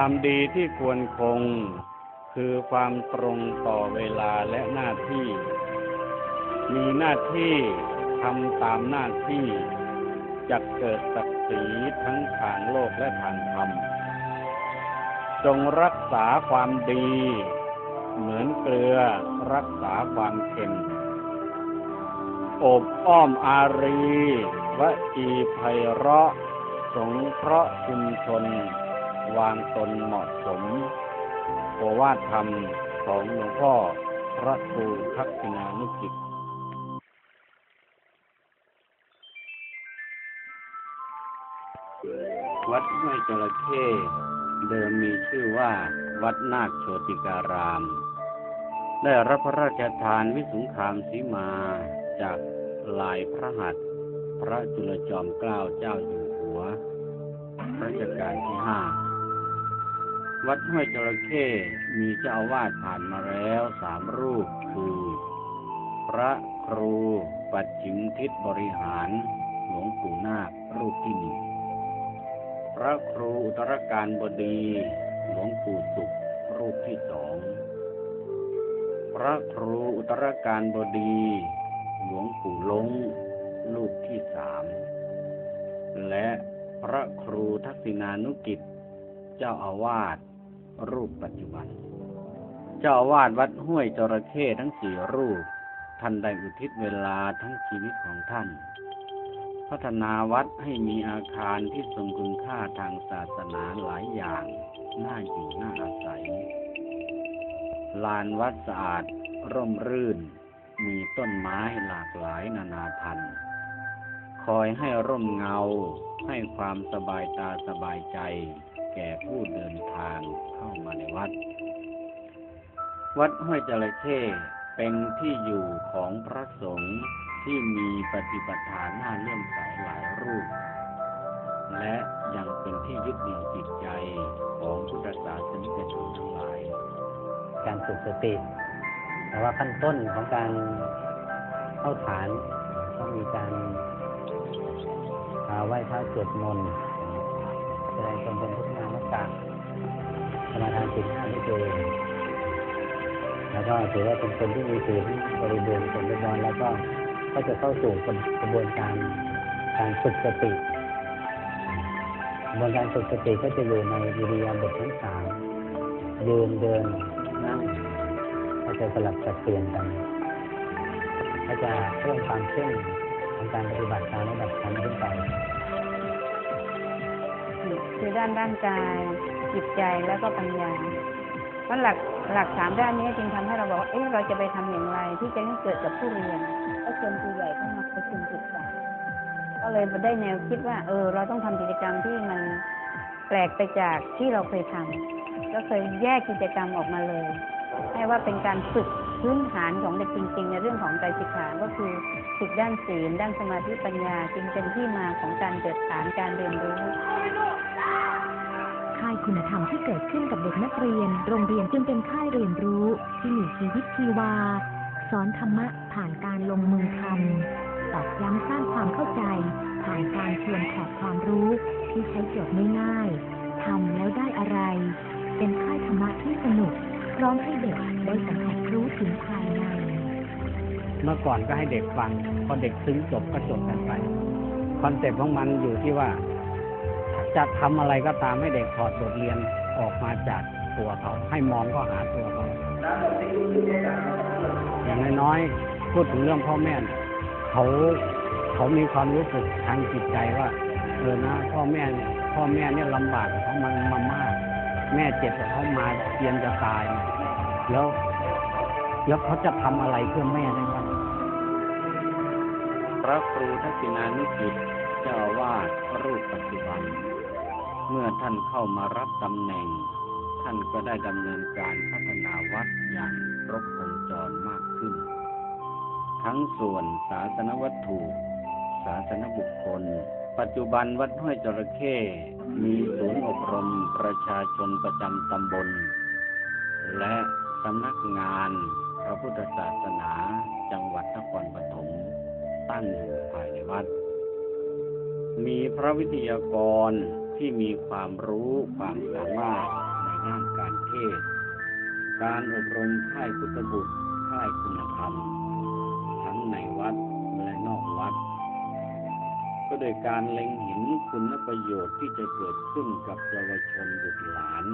ความดีที่ควรคง คือความตรงต่อเวลาและหน้าที่ มีหน้าที่ทำตามหน้าที่จะเกิดศักดิ์ศรีทั้งทางโลกและทางธรรม จงรักษาความดี เหมือนเกลือรักษาความเค็มอบอ้อมอารีวจีไพเราะ สงเคราะห์ชุมชน วางตนเหมาะสมโอวาทธรรมของหลวงพ่อพระครูทักษิณานุกิจวัดห้วยจระเข้เดิมมีชื่อว่าวัดนาคโชติการาม ได้รับพระราชทานวิสุงคามสีมาจากลายพระหัตถ์พระจุลจอมเกล้าเจ้าอยู่หัวรัชกาลที่ห้า วัดห้วยจระเข้มีเจ้าอาวาสผ่านมาแล้วสามรูปคือ พระครูปัจฉิมทิศบริหาร หลวงปู่นาครูปที่หนึ่งพระครูอุตรการบดี หลวงปู่สุขรูปที่สองพระครูอุตรการบดี หลวงปู่ลงรูปที่สามและพระครูทักษิณานุกิจ เจ้าอาวาส รูปปัจจุบัน เจ้าวาสวัดห้วยจระเข้ทั้งสี่รูป ท่านได้อุทิศเวลาทั้งชีวิตของท่าน พัฒนาวัดให้มีอาคารที่ทรงคุณค่าทางศาสนาหลายอย่างน่าอยู่น่าอาศัย ลานวัดสะอาด ร่มรื่น มีต้นไม้หลากหลายนานาพันธุ์ คอยให้ร่มเงา ให้ความสบายตาสบายใจ แก่ผู้เดินทางเข้ามาในวัด วัดห้วยจระเข้เป็นที่อยู่ของพระสงฆ์ที่มีปฏิปทาหน้าเลื่อมใสหลายรูป และยังเป็นที่ยึดเหนี่ยวจิตใจของพุทธศาสนิกชนทั้งหลาย การฝึกสติแต่ว่าขั้นต้นของการเข้าฐานต้องมีการอาไหว้พระสวดมนต์แสดงตนเป็นพุทธ นามักกะสมาทานสินห้าไม่เกินแล้วก็ถือว่าเป็นคนที่มีศีลบริบูรณ์สมบูรณ์แล้วก็ก็จะเข้าสู่กระบวนการการฝึกสติกระบวนการฝึกสติก็จะอยู่ในวิริยาบททั้งสามยืนเดินนั่งก็จะสลับสับเปลี่ยนกันก็จะเพิ่มความเข้มของการปฏิบัติตามระดับชั้นขึ้นไป คือด้านร่างกาย จิตใจแล้วก็ปัญญาเพราะหลักหลักสามด้านนี้จึงทำให้เราบอกว่าเอ๊ะเราจะไปทำอย่างไรที่จะให้เกิดกับผู้เรียนก็เชิญครูใหญ่เข้ามาประชุมศึกษาก็เลยได้แนวคิดว่า เออ เราต้องทำกิจกรรมที่มันแปลกไปจากที่เราเคยทำก็เคยแยกกิจกรรมออกมาเลย ให้ว่าเป็นการฝึกพื้นฐานของเด็กจริง ๆ ในเรื่องของใจสิกขา ก็คือฝึกด้านศีลด้านสมาธิปัญญาจึงเป็นที่มาของการเกิดฐานการเรียนรู้ค่ายคุณธรรมที่เกิดขึ้นกับเด็กนักเรียน โรงเรียนจึงเป็นค่ายเรียนรู้ที่มีชีวิตชีวา สอนธรรมะผ่านการลงมือทำตอกย้ำสร้างความเข้าใจ ผ่านการชวนถอดความรู้ที่ใช้โจทย์ง่ายๆทำแล้วได้อะไร เป็นค่ายธรรมะที่สนุกพร้อมให้เด็กได้สัมผัสรู้ถึงภายใน เมื่อก่อนก็ให้เด็กฟัง พอเด็กซึ้งจบก็จบกันไป คอนเซ็ปต์ของมันอยู่ที่ว่าจะทำอะไรก็ตามให้เด็กถอดบทเรียนออกมาจากตัวเขา ให้มองก็หาตัวเขา อย่างน้อยๆพูดถึงเรื่องพ่อแม่ เขาเขามีความรู้สึกทางจิตใจว่าเออนะพ่อแม่พ่อแม่เนี่ยลำบากกับเขามันมามาก แม่เจ็บกับเขามาเรียนจะตาย แล้ว แล้วเขาจะทำอะไรเพื่อแม่ได้บ้างพระครูทักษิณานุกิจเจ้าวาสรูปปัจจุบัน เมื่อท่านเข้ามารับตำแหน่ง ท่านก็ได้ดำเนินการพัฒนาวัดอย่างครบวงจรมากขึ้น ทั้งส่วนศาสนวัตถุ ศาสนบุคคล ปัจจุบันวัดห้วยจระเข้มีศูนย์อบรมประชาชนประจำตำบล และสำนักงาน ระพุทธศาสนาจังหวัดนครปฐมตั้งอยู่ภายในวัด มีพระวิทยากรที่มีความรู้ความสามารถห้ามการเทศ การอบรมค่ายพุทธบุตรค่ายคุณธรรม ทั้งในวัดและนอกวัด ก็โดยการเล็งเห็นคุณประโยชน์ที่จะเกิดขึ้นกับเยาวชนบุตรหลาน